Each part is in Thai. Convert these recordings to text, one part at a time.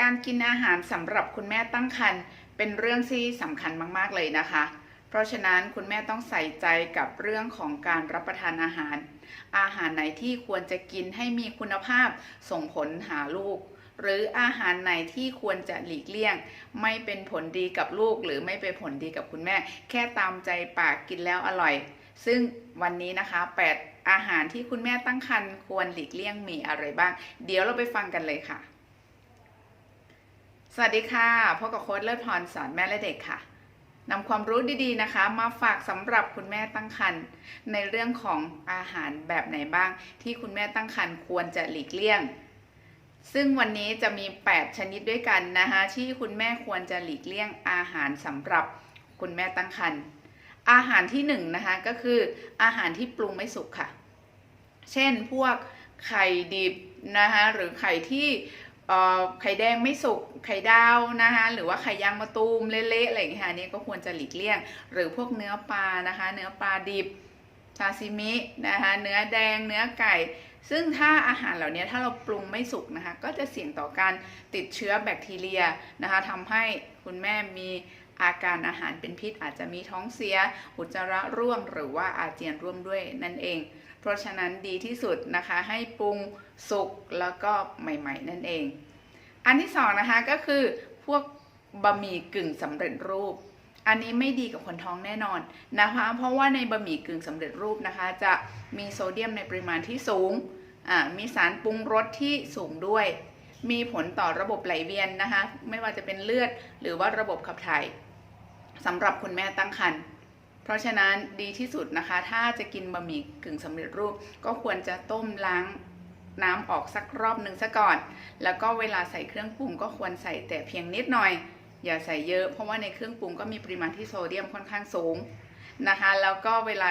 การกินอาหารสำหรับคุณแม่ตั้งครรภ์เป็นเรื่องที่สำคัญมากๆเลยนะคะ เพราะฉะนั้นคุณแม่ต้องใส่ใจกับเรื่องของการรับประทานอาหาร อาหารไหนที่ควรจะกินให้มีคุณภาพส่งผลหาลูก หรืออาหารไหนที่ควรจะหลีกเลี่ยง ไม่เป็นผลดีกับลูก หรือไม่เป็นผลดีกับคุณแม่ แค่ตามใจปากกินแล้วอร่อย ซึ่งวันนี้นะคะ 8 อาหารที่คุณแม่ตั้งครรภ์ควรหลีกเลี่ยงมีอะไรบ้าง เดี๋ยวเราไปฟังกันเลยค่ะ สวัสดีค่ะพบกับโค้ดเลิศพรสอนแม่และเด็กค่ะนำความรู้ดีๆนะคะ มาฝากสำหรับคุณแม่ตั้งครรภ์ในเรื่องของอาหารแบบไหนบ้าง ที่คุณแม่ตั้งครรภ์ควรจะหลีกเลี่ยง ซึ่งวันนี้จะมี 8 ชนิดด้วยกันนะคะที่คุณแม่ควรจะหลีกเลี่ยงอาหารสำหรับคุณแม่ตั้งครรภ์อาหารที่1นงนะคะก็คืออาหารที่ปรุงไม่สุกค่ะ เช่นพวกไข่ดิบนะคะหรือไข่ที่ ไข่แดงไม่สุกไข่ดาวนะคะหรือว่าไข่ยางมะตูมเละๆอะไรอย่างเงี้ยค่ะอันนี่ก็ควรจะหลีกเลี่ยง หรือพวกเนื้อปลานะคะ เนื้อปลาดิบซาซิมินะคะเนื้อแดงเนื้อไก่ ซึ่งถ้าอาหารเหล่านี้ถ้าเราปรุงไม่สุกนะคะ ก็จะเสี่ยงต่อการติดเชื้อแบคทีเรียนะคะทำให้คุณแม่มี อาการอาหารเป็นพิษอาจจะมีท้องเสีย อุจจาระร่วงหรือว่าอาเจียนร่วมด้วยนั่นเอง เพราะฉะนั้นดีที่สุดนะคะให้ปรุงสุกแล้วก็ใหม่ ๆ นั่นเอง อันที่สองนะคะก็คือพวกบะหมี่กึ่งสำเร็จรูปอันนี้ไม่ดีกับคนท้องแน่นอนนะคะ เพราะว่าในบะหมี่กึ่งสำเร็จรูปนะคะ จะมีโซเดียมในปริมาณที่สูง มีสารปรุงรสที่สูงด้วย มีผลต่อระบบไหลเวียนนะคะ ไม่ว่าจะเป็นเลือดหรือว่าระบบขับถ่าย สำหรับคุณแม่ตั้งครรภ์เพราะฉะนั้นดีที่สุดนะคะ ถ้าจะกินบะหมี่กึ่งสำเร็จรูป ก็ควรจะต้มล้างน้ำออกสักรอบหนึ่งซะก่อน แล้วก็เวลาใส่เครื่องปรุงก็ควรใส่แต่เพียงนิดหน่อย อย่าใส่เยอะ เพราะว่าในเครื่องปรุงก็มีปริมาณที่โซเดียมค่อนข้างสูงนะคะ แล้วก็เวลา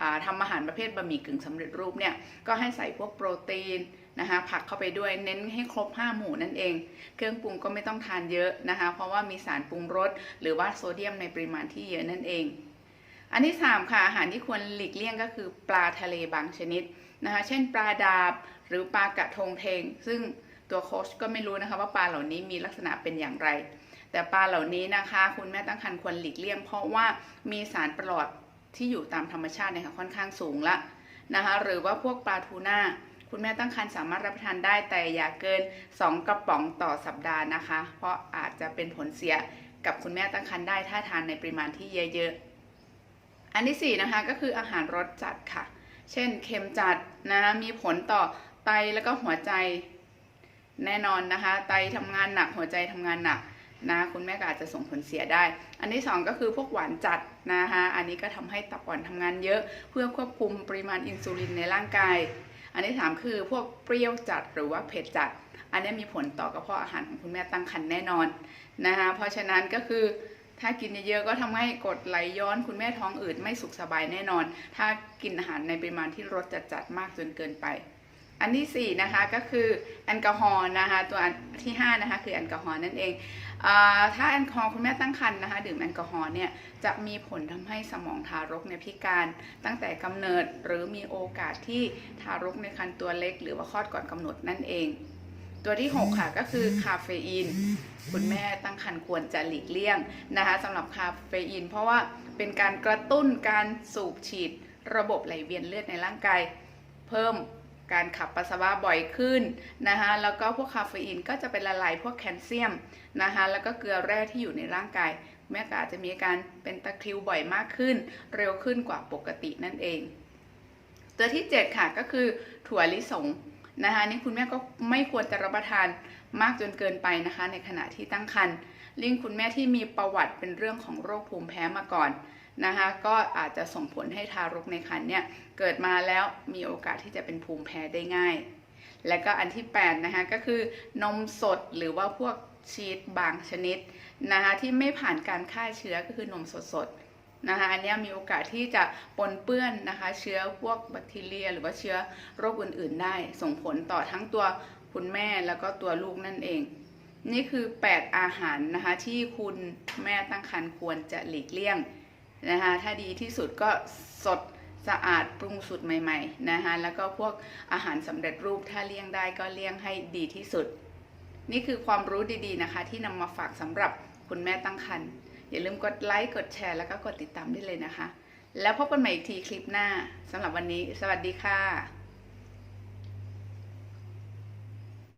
อ่าทำอาหารประเภทบะหมี่กึ่งสำเร็จรูปเนี่ย ก็ให้ใส่พวกโปรตีน นะคะผักเข้าไปด้วยเน้นให้ครบ 5 หมู่นั่นเอง เครื่องปรุงก็ไม่ต้องทานเยอะนะคะ เพราะว่ามีสารปรุงรสหรือว่าโซเดียมในปริมาณที่เยอะนั่นเอง อันที่ 3 ค่ะ อาหารที่ควรหลีกเลี่ยงก็คือปลาทะเลบางชนิดนะคะ เช่นปลาดาบหรือปลากระทงเทง ซึ่งตัวโค้ชก็ไม่รู้นะคะว่าปลาเหล่านี้มีลักษณะเป็นอย่างไร แต่ปลาเหล่านี้นะคะ คุณแม่ตั้งครรภ์ควรหลีกเลี่ยง เพราะว่ามีสารประหลอดที่อยู่ตามธรรมชาติเนี่ยค่ะค่อนข้างสูงละนะคะหรือว่าพวกปลาทูน่า คุณแม่ตั้งครรภ์สามารถรับประทานได้แต่อย่าเกิน 2 กระป๋องต่อสัปดาห์นะคะ เพราะอาจจะเป็นผลเสียกับคุณแม่ตั้งครรภ์ได้ถ้าทานในปริมาณที่เยอะๆ อันที่ 4 นะคะก็คืออาหารรสจัดค่ะ เช่นเค็มจัดนะมีผลต่อไตแล้วก็หัวใจแน่นอนนะคะ ไตทำงานหนักหัวใจทำงานหนักนะคุณแม่ก็อาจจะส่งผลเสียได้ อันที่ 2 ก็คือพวกหวานจัดนะคะอันนี้ก็ทำให้ตับอ่อนทำงานเยอะ เพื่อควบคุมปริมาณอินซูลินในร่างกาย อันที่3คือพวกเปรี้ยวจัดหรือว่าเผ็ดจัด อันนี้มีผลต่อกระเพาะอาหารของคุณแม่ตั้งครรภ์แน่นอนนะคะเพราะฉะนั้นก็คือถ้ากินเยอะๆก็ทำให้กดไหลย้อนคุณแม่ท้องอืดไม่สุขสบายแน่นอน ถ้ากินอาหารในปริมาณที่รสจัดๆมากจนเกินไป อันที่ 4 นะคะก็คือแอลกอฮอล์นะคะตัวที่ 5 นะคะคือแอลกอฮอล์นั่นเองอถ้าแอลกอฮอล์คุณแม่ตั้งครรภ์นะคะดื่มแอลกอฮอล์เนี่ยจะมีผลทำให้สมองทารกในยพิการตั้งแต่กำเนิดหรือมีโอกาสที่ทารกในครรภ์ตัวเล็ก หรือว่าคลอดก่อนกำหนดนั่นเอง ตัวที่ 6 ค่ะก็คือคาเฟอีนคุณแม่ตั้งครรภ์ควรจะหลีกเลี่ยงนะคะสำหรับคาเฟอีน เพราะว่าเป็นการกระตุ้นการสูบฉีดระบบไหลเวียนเลือดในร่างกาย เพิ่ม การขับปัสสาวะบ่อยขึ้นนะคะแล้วก็พวกคาเฟอีนก็จะเป็นละลายพวกแคลเซียมนะคะแล้วก็เกลือแร่ที่อยู่ในร่างกาย แม่ก็อาจจะมีอาการเป็นตะคริวบ่อยมากขึ้น เร็วขึ้นกว่าปกตินั่นเอง ตัวที่ 7 ค่ะก็คือถั่วลิสงนะคะนี่คุณแม่ก็ไม่ควรจะรับประทานมากจนเกินไปนะคะ ในขณะที่ตั้งครรภ์ลิงคุณแม่ที่มีประวัติเป็นเรื่องของโรคภูมิแพ้มาก่อน นะคะก็อาจจะส่งผลให้ทารกในครรภ์เนี่ยเกิดมาแล้วมีโอกาสที่จะเป็นภูมิแพ้ได้ง่าย และก็อันที่8นะคะก็คือนมสดหรือว่าพวกชีสบางชนิดนะคะที่ไม่ผ่านการฆ่าเชื้อก็คือนมสดๆนะคะอันนี้มีโอกาสที่จะปนเปื้อนนะคะเชื้อพวกแบคทีเรีย หรือว่าเชื้อโรคอื่นๆ ได้ ส่งผลต่อทั้งตัวคุณแม่แล้วก็ตัวลูกนั่นเอง นี่คือ 8 อาหารนะคะที่คุณแม่ตั้งครรภ์ควรจะหลีกเลี่ยง นะคะถ้าดีที่สุดก็สดสะอาดปรุงสุดใหม่ๆนะคะแล้วก็พวกอาหารสำเร็จรูปถ้าเลี่ยงได้ก็เลี่ยงให้ดีที่สุด นี่คือความรู้ดีๆนะคะ ที่นำมาฝากสำหรับคุณแม่ตั้งครรภ์อย่าลืมกดไลค์กดแชร์แล้วก็กดติดตามได้เลยนะคะ แล้วพบกันใหม่อีกทีคลิปหน้าสำหรับวันนี้ สวัสดีค่ะ